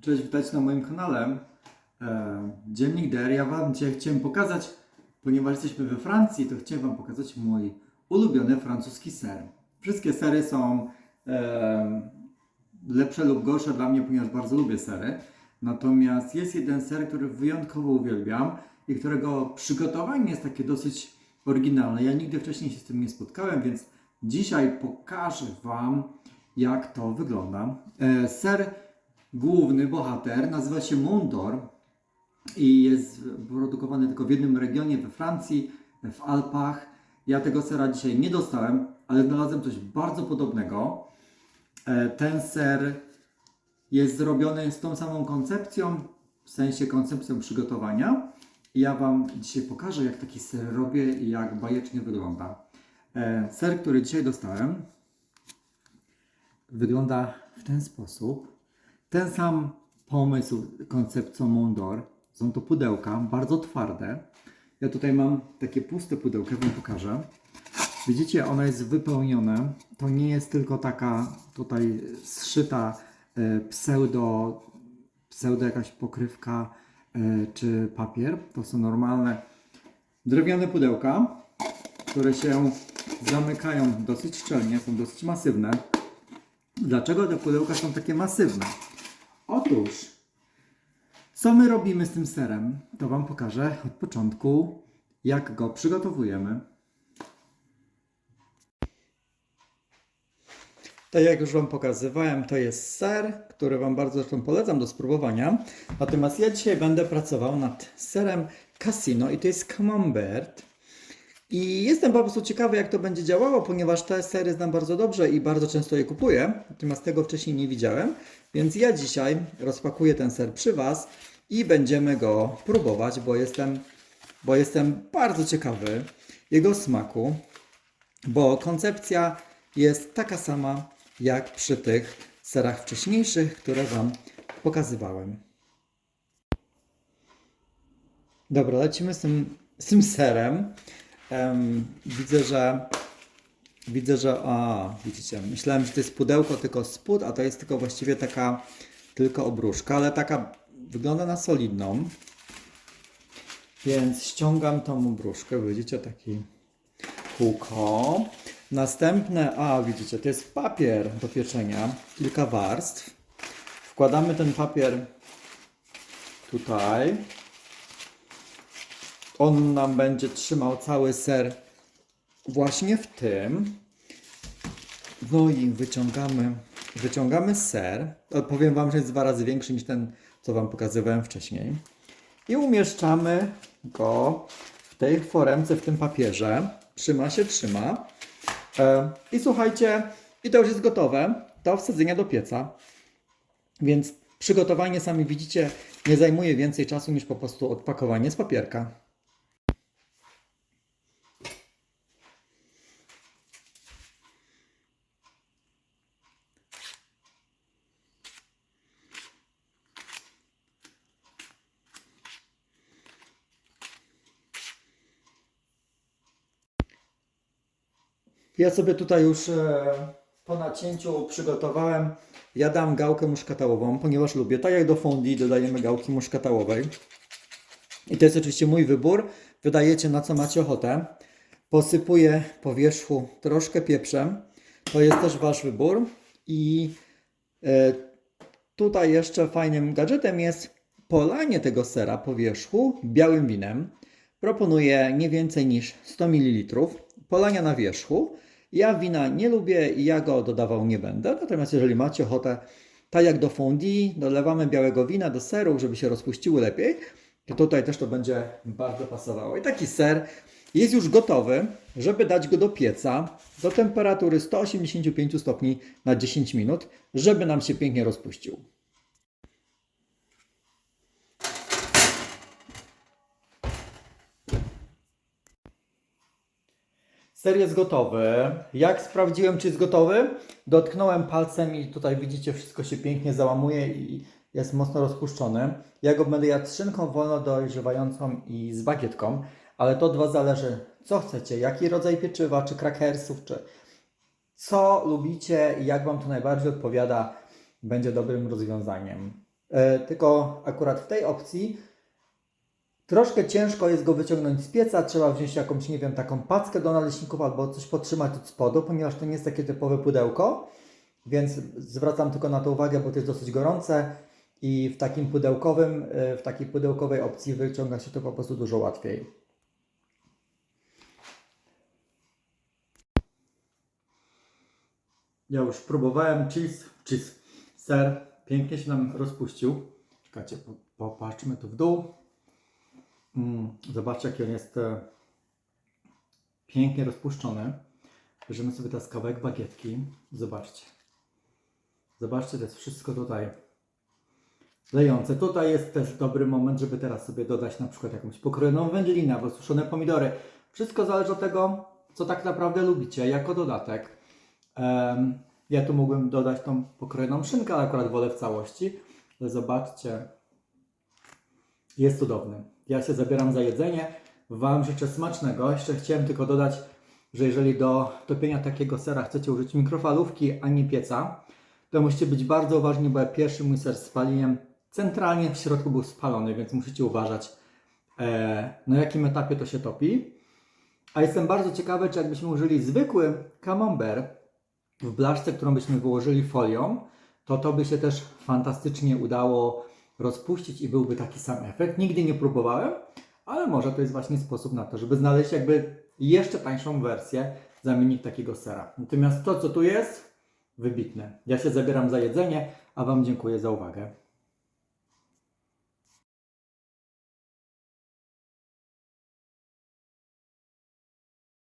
Cześć, witajcie na moim kanale. E, Dziennik DR. Ja Wam dzisiaj chciałem pokazać, ponieważ jesteśmy we Francji, to chciałem Wam pokazać mój ulubiony francuski ser. Wszystkie sery są e, lepsze lub gorsze dla mnie, ponieważ bardzo lubię sery. Natomiast jest jeden ser, który wyjątkowo uwielbiam i którego przygotowanie jest takie dosyć oryginalne. Ja nigdy wcześniej się z tym nie spotkałem, więc dzisiaj pokażę Wam, jak to wygląda. E, Ser główny bohater nazywa się Mondor i jest produkowany tylko w jednym regionie we Francji, w Alpach. Ja tego sera dzisiaj nie dostałem, ale znalazłem coś bardzo podobnego. E, Ten ser jest zrobiony z tą samą koncepcją, w sensie koncepcją przygotowania. Ja Wam dzisiaj pokażę, jak taki ser robię i jak bajecznie wygląda. E, Ser, który dzisiaj dostałem, wygląda w ten sposób. Ten sam pomysł, koncept co Mondor. Są to pudełka, bardzo twarde. Ja tutaj mam takie puste pudełko, Wam pokażę. Widzicie, ono jest wypełnione. To nie jest tylko taka tutaj zszyta e, pseudo, pseudo jakaś pokrywka e, czy papier. To są normalne drewniane pudełka, które się zamykają dosyć szczelnie, są dosyć masywne. Dlaczego te pudełka są takie masywne? Otóż, co my robimy z tym serem? To Wam pokażę od początku, jak go przygotowujemy. Tak jak już Wam pokazywałem, to jest ser, który Wam bardzo zresztą polecam do spróbowania. Natomiast ja dzisiaj będę pracował nad serem Casino i to jest Camembert. I jestem po prostu ciekawy, jak to będzie działało, ponieważ te sery znam bardzo dobrze i bardzo często je kupuję, natomiast tego wcześniej nie widziałem. Więc ja dzisiaj rozpakuję ten ser przy Was i będziemy go próbować, bo jestem, bo jestem bardzo ciekawy jego smaku, bo koncepcja jest taka sama jak przy tych serach wcześniejszych, które Wam pokazywałem. Dobra, lecimy z tym, z tym serem. Em, widzę, że widzę, że a, widzicie, myślałem, że to jest pudełko tylko spód, a to jest tylko właściwie taka tylko obruszka, ale taka wygląda na solidną. Więc ściągam tą obruszkę, widzicie, taki kółko. Następne, a widzicie, to jest papier do pieczenia, kilka warstw. Wkładamy ten papier tutaj. On nam będzie trzymał cały ser właśnie w tym. No i wyciągamy, wyciągamy ser. Powiem Wam, że jest dwa razy większy niż ten, co Wam pokazywałem wcześniej. I umieszczamy go w tej foremce, w tym papierze. Trzyma się, trzyma. E, I słuchajcie, i to już jest gotowe do wsadzenia do pieca. Więc przygotowanie, sami widzicie, nie zajmuje więcej czasu niż po prostu odpakowanie z papierka. Ja sobie tutaj już e, po nacięciu przygotowałem. Ja dam gałkę muszkatałową, ponieważ lubię. Tak jak do fondue dodajemy gałki muszkatałowej. I to jest oczywiście mój wybór. Wydajecie na co macie ochotę. Posypuję po wierzchu troszkę pieprzem. To jest też Wasz wybór. I e, tutaj jeszcze fajnym gadżetem jest polanie tego sera po wierzchu białym winem. Proponuję nie więcej niż 100 ml polania na wierzchu. Ja wina nie lubię i ja go dodawał nie będę. Natomiast jeżeli macie ochotę, tak jak do fondue, dolewamy białego wina do seru, żeby się rozpuściły lepiej, to tutaj też to będzie bardzo pasowało. I taki ser jest już gotowy, żeby dać go do pieca do temperatury 185 stopni na 10 minut, żeby nam się pięknie rozpuścił. Ser jest gotowy. Jak sprawdziłem, czy jest gotowy? Dotknąłem palcem i tutaj widzicie, wszystko się pięknie załamuje i jest mocno rozpuszczony. Ja go będę jadł szynką wolno dojrzewającą i z bagietką, ale to od Was zależy, co chcecie, jaki rodzaj pieczywa, czy krakersów, czy co lubicie i jak Wam to najbardziej odpowiada, będzie dobrym rozwiązaniem. E, tylko akurat w tej opcji troszkę ciężko jest go wyciągnąć z pieca. Trzeba wziąć jakąś, nie wiem, taką packę do naleśników albo coś podtrzymać od spodu, ponieważ to nie jest takie typowe pudełko. Więc zwracam tylko na to uwagę, bo to jest dosyć gorące i w takim pudełkowym, e, w takiej pudełkowej opcji wyciąga się to po prostu dużo łatwiej. Ja już próbowałem cheese, cheese, ser, pięknie się nam rozpuścił. Czekajcie, po- popatrzmy tu w dół. Mm, zobaczcie, jaki on jest e, pięknie rozpuszczony. Bierzemy sobie teraz kawałek bagietki. Zobaczcie. Zobaczcie, to jest wszystko tutaj lejące. Tutaj jest też dobry moment, żeby teraz sobie dodać na przykład jakąś pokrojoną wędlinę albo suszone pomidory. Wszystko zależy od tego, co tak naprawdę lubicie jako dodatek. Em, ja tu mógłbym dodać tą pokrojoną szynkę, ale akurat wolę w całości. Ale zobaczcie, jest cudowny. Ja się zabieram za jedzenie. Wam życzę smacznego. Jeszcze chciałem tylko dodać, że jeżeli do topienia takiego sera chcecie użyć mikrofalówki, a nie pieca, to musicie być bardzo uważni, bo ja pierwszy mój ser spaliłem centralnie w środku był spalony, więc musicie uważać e, na jakim etapie to się topi. A jestem bardzo ciekawy, czy jakbyśmy użyli zwykły camembert w blaszce, którą byśmy wyłożyli folią, to to by się też fantastycznie udało rozpuścić i byłby taki sam efekt. Nigdy nie próbowałem, ale może to jest właśnie sposób na to, żeby znaleźć jakby jeszcze tańszą wersję, zamiennik takiego sera. Natomiast to, co tu jest, wybitne. Ja się zabieram za jedzenie, a Wam dziękuję za uwagę.